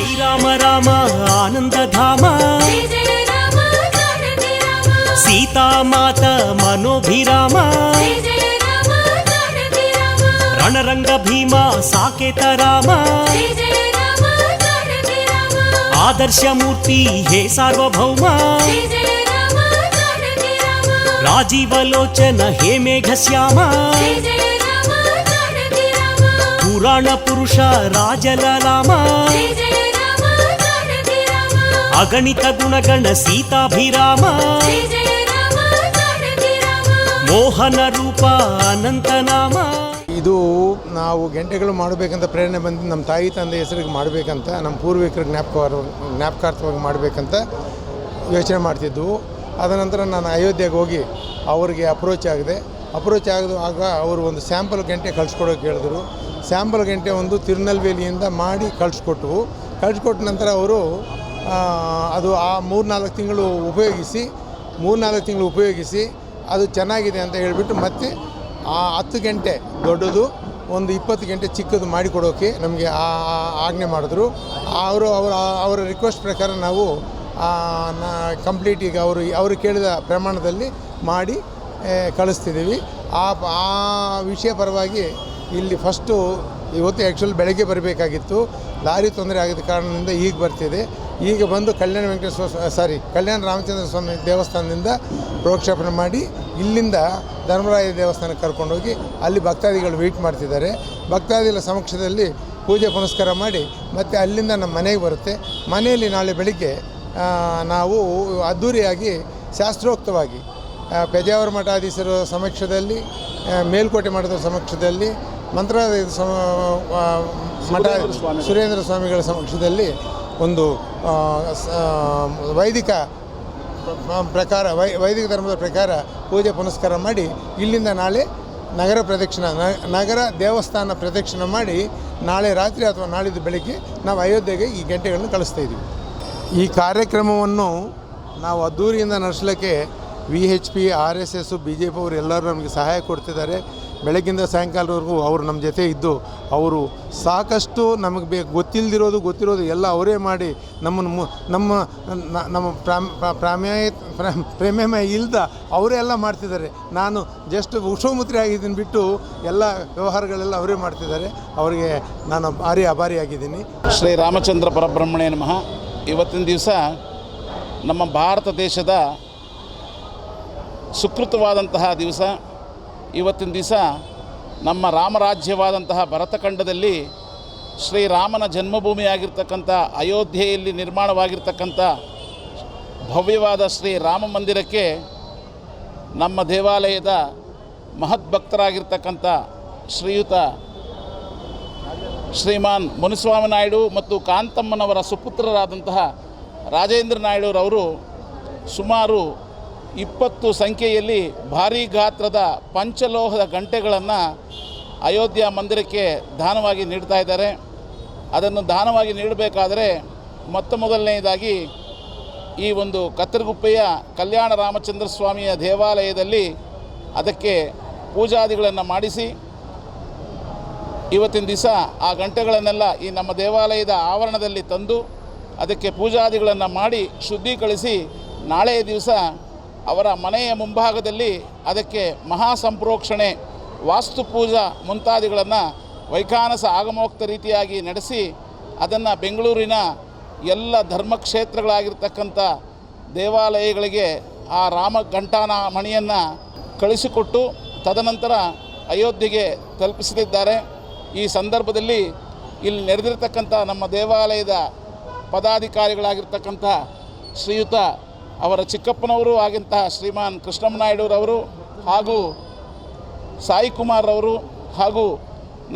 ಶ್ರೀರಾಮ ರಾಮ ಆನಂದಧಾಮ ಜಯ ಜಯ ರಾಮ ಜಾನಕಿ ರಾಮ ಸೀತಾ ಮಾತ ಮನೋಭಿರಾಮ ಜಯ ಜಯ ರಾಮ ಜಾನಕಿ ರಾಮ ರಣರಂಗ ಭೀಮ ಅಗಣಿತ ಗುಣಗಣ ಸೀತಾಭಿರಾಮ. ಮೋಹನ ರೂಪ ಅನಂತನಾಮ. ಇದು ನಾವು ಗಂಟೆಗಳು ಮಾಡಬೇಕಂತ ಪ್ರೇರಣೆ ಬಂದು ನಮ್ಮ ತಾಯಿ ತಂದೆ ಹೆಸರಿಗೆ ಮಾಡಬೇಕಂತ, ನಮ್ಮ ಪೂರ್ವಿಕರ ಜ್ಞಾಪಕ ಜ್ಞಾಪಕಾರ್ಥವಾಗಿ ಮಾಡಬೇಕಂತ ಯೋಚನೆ ಮಾಡ್ತಿದ್ವು. ಅದನಂತರ ನಾನು ಅಯೋಧ್ಯೆಗೆ ಹೋಗಿ ಅವರಿಗೆ ಅಪ್ರೋಚ್ ಆಗಿದೆ ಅಪ್ರೋಚ್ ಆಗದು ಆಗ ಅವರು ಒಂದು ಸ್ಯಾಂಪಲ್ ಗಂಟೆ ಕಳಿಸ್ಕೊಡೋಕೆ ಹೇಳಿದ್ರು. ಸ್ಯಾಂಪಲ್ ಗಂಟೆ ಒಂದು ತಿರುನಲ್ವೇಲಿಯಿಂದ ಮಾಡಿ ಕಳಿಸ್ಕೊಟ್ವು ಕಳಿಸ್ಕೊಟ್ಟ ನಂತರ ಅವರು ಅದು ಆ ಮೂರ್ನಾಲ್ಕು ತಿಂಗಳು ಉಪಯೋಗಿಸಿ, ಮೂರ್ನಾಲ್ಕು ತಿಂಗಳು ಉಪಯೋಗಿಸಿ ಅದು ಚೆನ್ನಾಗಿದೆ ಅಂತ ಹೇಳಿಬಿಟ್ಟು ಮತ್ತೆ ಆ ಹತ್ತು ಗಂಟೆ ದೊಡ್ಡದು ಒಂದು ಇಪ್ಪತ್ತು ಗಂಟೆ ಚಿಕ್ಕದು ಮಾಡಿಕೊಡೋಕೆ ನಮಗೆ ಆ ಆಜ್ಞೆ ಮಾಡಿದ್ರು. ಅವರು, ಅವರ ಅವರ ರಿಕ್ವೆಸ್ಟ್ ಪ್ರಕಾರ ನಾವು ಕಂಪ್ಲೀಟ್ ಈಗ ಅವರು ಅವರು ಕೇಳಿದ ಪ್ರಮಾಣದಲ್ಲಿ ಮಾಡಿ ಕಳಿಸ್ತಿದ್ದೀವಿ. ಆ ಆ ವಿಷಯ ಪರವಾಗಿ ಇಲ್ಲಿ ಫಸ್ಟು ಇವತ್ತು ಆ್ಯಕ್ಚುಲಿ ಬೆಳಗ್ಗೆ ಬರಬೇಕಾಗಿತ್ತು. ಲಾರಿ ತೊಂದರೆ ಆಗಿದ್ದ ಕಾರಣದಿಂದ ಈಗ ಬರ್ತಿದೆ. ಈಗ ಬಂದು ಕಲ್ಯಾಣ ವೆಂಕಟೇಶ್ವರ ಸಾರಿ ಕಲ್ಯಾಣ ರಾಮಚಂದ್ರ ಸ್ವಾಮಿ ದೇವಸ್ಥಾನದಿಂದ ಪ್ರೋಕ್ಷೇಪಣೆ ಮಾಡಿ ಇಲ್ಲಿಂದ ಧರ್ಮರಾಯ ದೇವಸ್ಥಾನಕ್ಕೆ ಕರ್ಕೊಂಡೋಗಿ ಅಲ್ಲಿ ಭಕ್ತಾದಿಗಳು ವೆಯ್ಟ್ ಮಾಡ್ತಿದ್ದಾರೆ. ಭಕ್ತಾದಿಗಳ ಸಮಕ್ಷದಲ್ಲಿ ಪೂಜೆ ಪುನಸ್ಕಾರ ಮಾಡಿ ಮತ್ತು ಅಲ್ಲಿಂದ ನಮ್ಮ ಮನೆಗೆ ಬರುತ್ತೆ. ಮನೆಯಲ್ಲಿ ನಾಳೆ ಬೆಳಿಗ್ಗೆ ನಾವು ಅದ್ಧೂರಿಯಾಗಿ ಶಾಸ್ತ್ರೋಕ್ತವಾಗಿ ಪೆಜಾವರ ಮಠಾಧೀಶರ ಸಮಕ್ಷದಲ್ಲಿ ಮೇಲ್ಕೋಟೆ ಮಠದ ಸಮಕ್ಷದಲ್ಲಿ ಆ, ಮಠ ಸುರೇಂದ್ರ ಸ್ವಾಮಿಗಳ ಸಮಕ್ಷದಲ್ಲಿ ಒಂದು ವೈದಿಕ ಪ್ರಕಾರ ವೈ ವೈದಿಕ ಧರ್ಮದ ಪ್ರಕಾರ ಪೂಜೆ ಪುನಸ್ಕಾರ ಮಾಡಿ ಇಲ್ಲಿಂದ ನಾಳೆ ನಗರ ಪ್ರದಕ್ಷಿಣ ನಗರ ದೇವಸ್ಥಾನ ಪ್ರದಕ್ಷಿಣ ಮಾಡಿ ನಾಳೆ ರಾತ್ರಿ ಅಥವಾ ನಾಳಿದ್ದು ಬೆಳಗ್ಗೆ ನಾವು ಅಯೋಧ್ಯೆಗೆ ಈ ಗಂಟೆಗಳನ್ನು ಕಳಿಸ್ತಾ ಇದ್ದೀವಿ. ಈ ಕಾರ್ಯಕ್ರಮವನ್ನು ನಾವು ಅದ್ದೂರಿಯಿಂದ ನಡೆಸಲಿಕ್ಕೆ V H P R S S B J P ಅವರು ಎಲ್ಲರೂ ನಮಗೆ ಸಹಾಯ ಕೊಡ್ತಿದ್ದಾರೆ. ಬೆಳಗ್ಗಿಂದ ಸಾಯಂಕಾಲವರೆಗೂ ಅವರು ನಮ್ಮ ಜೊತೆ ಇದ್ದು, ಅವರು ಸಾಕಷ್ಟು ನಮಗೆ ಬೇಕು ಗೊತ್ತಿಲ್ಲದಿರೋದು ಗೊತ್ತಿರೋದು ಎಲ್ಲ ಅವರೇ ಮಾಡಿ ನಮ್ಮನ್ನು ಮು, ನಮ್ಮ ನಮ್ಮ ಪ್ರಾಮ್, ಪ್ರಾ- ಪ್ರಾಮ್ಯಾಯ, ಪ್ರಾ- ಪ್ರೇಮಮಯ ಇಲ್ದ ಅವರೇ ಎಲ್ಲ ಮಾಡ್ತಿದ್ದಾರೆ. ನಾನು ಜಸ್ಟ್ ಉಷೋಮುತ್ರಿ ಆಗಿದ್ದೀನಿ ಬಿಟ್ಟು ಎಲ್ಲ ವ್ಯವಹಾರಗಳೆಲ್ಲ ಅವರೇ ಮಾಡ್ತಿದ್ದಾರೆ. ಅವರಿಗೆ ನಾನು ಭಾರಿ ಅಭಾರಿಯಾಗಿದ್ದೀನಿ ಶ್ರೀ ರಾಮಚಂದ್ರ ಪರಬ್ರಹ್ಮಣ್ಯ ನಮಃ. ಇವತ್ತಿನ ದಿವಸ ನಮ್ಮ ಭಾರತ ದೇಶದ ಸುಕೃತವಾದಂತಹ ದಿವಸ. ಇವತ್ತಿನ ದಿವಸ ನಮ್ಮ ರಾಮರಾಜ್ಯವಾದಂತಹ ಭರತಖಂಡದಲ್ಲಿ ಶ್ರೀರಾಮನ ಜನ್ಮಭೂಮಿಯಾಗಿರ್ತಕ್ಕಂಥ ಅಯೋಧ್ಯೆಯಲ್ಲಿ ನಿರ್ಮಾಣವಾಗಿರ್ತಕ್ಕಂಥ ಭವ್ಯವಾದ ಶ್ರೀ ರಾಮ ಮಂದಿರಕ್ಕೆ ನಮ್ಮ ದೇವಾಲಯದ ಮಹದ್ಭಕ್ತರಾಗಿರ್ತಕ್ಕಂಥ ಶ್ರೀಯುತ ಶ್ರೀಮಾನ್ ಮುನಿಸ್ವಾಮಿ ನಾಯ್ಡು ಮತ್ತು ಕಾಂತಮ್ಮನವರ ಸುಪುತ್ರರಾದಂತಹ ರಾಜೇಂದ್ರ ನಾಯ್ಡುರವರು ಸುಮಾರು ಇಪ್ಪತ್ತು ಸಂಖ್ಯೆಯಲ್ಲಿ ಭಾರೀ ಗಾತ್ರದ ಪಂಚಲೋಹದ ಗಂಟೆಗಳನ್ನು ಅಯೋಧ್ಯ ಮಂದಿರಕ್ಕೆ ದಾನವಾಗಿ ನೀಡ್ತಾ ಇದ್ದಾರೆ. ಅದನ್ನು ದಾನವಾಗಿ ನೀಡಬೇಕಾದರೆ ಮೊತ್ತ ಮೊದಲನೆಯದಾಗಿ ಈ ಒಂದು ಕತ್ತರಗುಪ್ಪೆಯ ಕಲ್ಯಾಣ ರಾಮಚಂದ್ರ ಸ್ವಾಮಿಯ ದೇವಾಲಯದಲ್ಲಿ ಅದಕ್ಕೆ ಪೂಜಾದಿಗಳನ್ನು ಮಾಡಿಸಿ, ಇವತ್ತಿನ ದಿವಸ ಆ ಗಂಟೆಗಳನ್ನೆಲ್ಲ ಈ ನಮ್ಮ ದೇವಾಲಯದ ಆವರಣದಲ್ಲಿ ತಂದು ಅದಕ್ಕೆ ಪೂಜಾದಿಗಳನ್ನು ಮಾಡಿ ಶುದ್ಧೀಕರಿಸಿ ನಾಳೆಯ ದಿವಸ ಅವರ ಮನೆಯ ಮುಂಭಾಗದಲ್ಲಿ ಅದಕ್ಕೆ ಮಹಾ ಸಂಪ್ರೋಕ್ಷಣೆ ವಾಸ್ತು ಪೂಜಾ ಮುಂತಾದಿಗಳನ್ನು ವೈಖಾನಸ ಆಗಮೋಕ್ತ ರೀತಿಯಾಗಿ ನಡೆಸಿ ಅದನ್ನು ಬೆಂಗಳೂರಿನ ಎಲ್ಲ ಧರ್ಮಕ್ಷೇತ್ರಗಳಾಗಿರ್ತಕ್ಕಂಥ ದೇವಾಲಯಗಳಿಗೆ ಆ ರಾಮ ಘಂಟಾನ ಮಣಿಯನ್ನು ಕಳಿಸಿಕೊಟ್ಟು ತದನಂತರ ಅಯೋಧ್ಯೆಗೆ ತಲುಪಿಸಲಿದ್ದಾರೆ. ಈ ಸಂದರ್ಭದಲ್ಲಿ ಇಲ್ಲಿ ನಡೆದಿರ್ತಕ್ಕಂಥ ನಮ್ಮ ದೇವಾಲಯದ ಪದಾಧಿಕಾರಿಗಳಾಗಿರ್ತಕ್ಕಂಥ ಶ್ರೀಯುತ ಅವರ ಚಿಕ್ಕಪ್ಪನವರು ಆಗಿಂತಹ ಶ್ರೀಮಾನ್ ಕೃಷ್ಣಮ್ಮನಾಯ್ಡುರವರು ಹಾಗೂ ಸಾಯಿ ಕುಮಾರ್ ಅವರು ಹಾಗೂ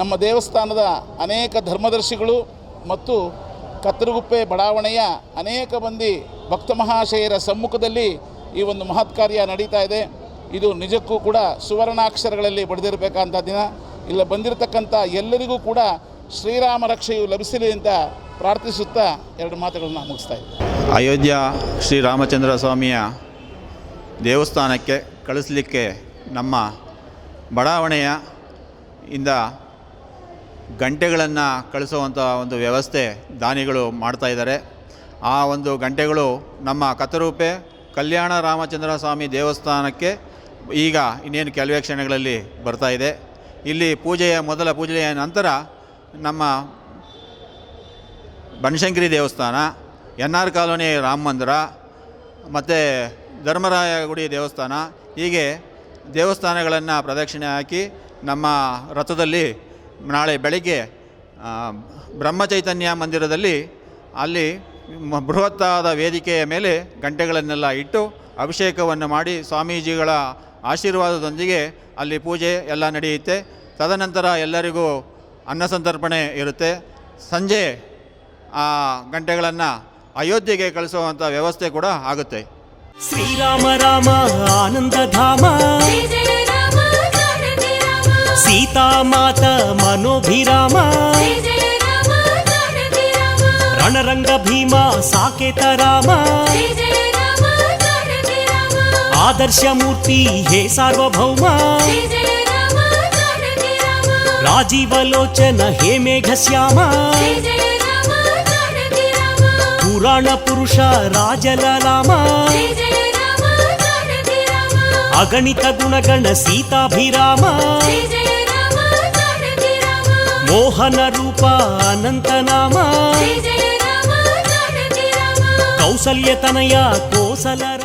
ನಮ್ಮ ದೇವಸ್ಥಾನದ ಅನೇಕ ಧರ್ಮದರ್ಶಿಗಳು ಮತ್ತು ಕತ್ತರಗುಪ್ಪೆ ಬಡಾವಣೆಯ ಅನೇಕ ಮಂದಿ ಭಕ್ತ ಮಹಾಶಯರ ಸಮ್ಮುಖದಲ್ಲಿ ಈ ಒಂದು ಮಹತ್ ಕಾರ್ಯ ನಡೀತಾ ಇದೆ. ಇದು ನಿಜಕ್ಕೂ ಕೂಡ ಸುವರ್ಣಾಕ್ಷರಗಳಲ್ಲಿ ಬರೆದಿರಬೇಕಂತ ದಿನ. ಇಲ್ಲ ಬಂದಿರತಕ್ಕಂಥ ಎಲ್ಲರಿಗೂ ಕೂಡ ಶ್ರೀರಾಮ ರಕ್ಷೆಯು ಲಭಿಸಲಿ ಅಂತ ಪ್ರಾರ್ಥಿಸುತ್ತಾ ಎರಡು ಮಾತುಗಳನ್ನು ಮುಗಿಸ್ತಾ ಇದ್ದೀನಿ ಅಯೋಧ್ಯ ಶ್ರೀರಾಮಚಂದ್ರ ಸ್ವಾಮಿಯ ದೇವಸ್ಥಾನಕ್ಕೆ ಕಳಿಸಲಿಕ್ಕೆ ನಮ್ಮ ಬಡಾವಣೆಯ ಇಂದ ಗಂಟೆಗಳನ್ನು ಕಳಿಸುವಂಥ ಒಂದು ವ್ಯವಸ್ಥೆ ದಾನಿಗಳು ಮಾಡ್ತಾ ಇದ್ದಾರೆ. ಆ ಒಂದು ಗಂಟೆಗಳು ನಮ್ಮ ಕತರೂಪೆ ಕಲ್ಯಾಣ ರಾಮಚಂದ್ರ ಸ್ವಾಮಿ ದೇವಸ್ಥಾನಕ್ಕೆ ಈಗ ಇನ್ನೇನು ಕೆಲವೇ ಕ್ಷಣಗಳಲ್ಲಿ ಬರ್ತಾ ಇದೆ. ಇಲ್ಲಿ ಪೂಜೆಯ ಮೊದಲ ಪೂಜೆಯ ನಂತರ ನಮ್ಮ ಬನಶಂಕರಿ ದೇವಸ್ಥಾನ, ಎನ್ ಆರ್ ಕಾಲೋನಿ ರಾಮ ಮಂದಿರ, ಮತ್ತು ಧರ್ಮರಾಯ ಗುಡಿ ದೇವಸ್ಥಾನ, ಹೀಗೆ ದೇವಸ್ಥಾನಗಳನ್ನು ಪ್ರದಕ್ಷಿಣೆ ಹಾಕಿ ನಮ್ಮ ರಥದಲ್ಲಿ ನಾಳೆ ಬೆಳಗ್ಗೆ ಬ್ರಹ್ಮಚೈತನ್ಯ ಮಂದಿರದಲ್ಲಿ ಅಲ್ಲಿ ಬೃಹತ್ತಾದ ವೇದಿಕೆಯ ಮೇಲೆ ಗಂಟೆಗಳನ್ನೆಲ್ಲ ಇಟ್ಟು ಅಭಿಷೇಕವನ್ನು ಮಾಡಿ ಸ್ವಾಮೀಜಿಗಳ ಆಶೀರ್ವಾದದೊಂದಿಗೆ ಅಲ್ಲಿ ಪೂಜೆ ಎಲ್ಲ ನಡೆಯುತ್ತೆ. ತದನಂತರ ಎಲ್ಲರಿಗೂ ಅನ್ನ ಸಂತರ್ಪಣೆ ಇರುತ್ತೆ. ಸಂಜೆ, ಆ, ಗಂಟೆಗಳನ್ನು ಅಯೋಧ್ಯೆಗೆ ಕಳಿಸುವಂಥ ವ್ಯವಸ್ಥೆ ಕೂಡ ಆಗುತ್ತೆ. ಶ್ರೀರಾಮ, ರಾಮ ಆನಂದಧಾಮ ಧಾಮ. ಸೀತಾ ಮಾತ, ಮನೋಭಿರಾಮ. ರಣರಂಗ ಭೀಮ, ಸಾಕೇತ ರಾಮ. ಆದರ್ಶ ಮೂರ್ತಿ ಹೇ ಸಾರ್ವಭೌಮ. రాజీవలోచన హే మేఘశ్యామ. పురాణ పురుష రాజల రామ. అగణిత గుణగణ సీతాభిరామ. మోహన రూప అనంతనామ. కౌసల్యతనయ కోసల రామ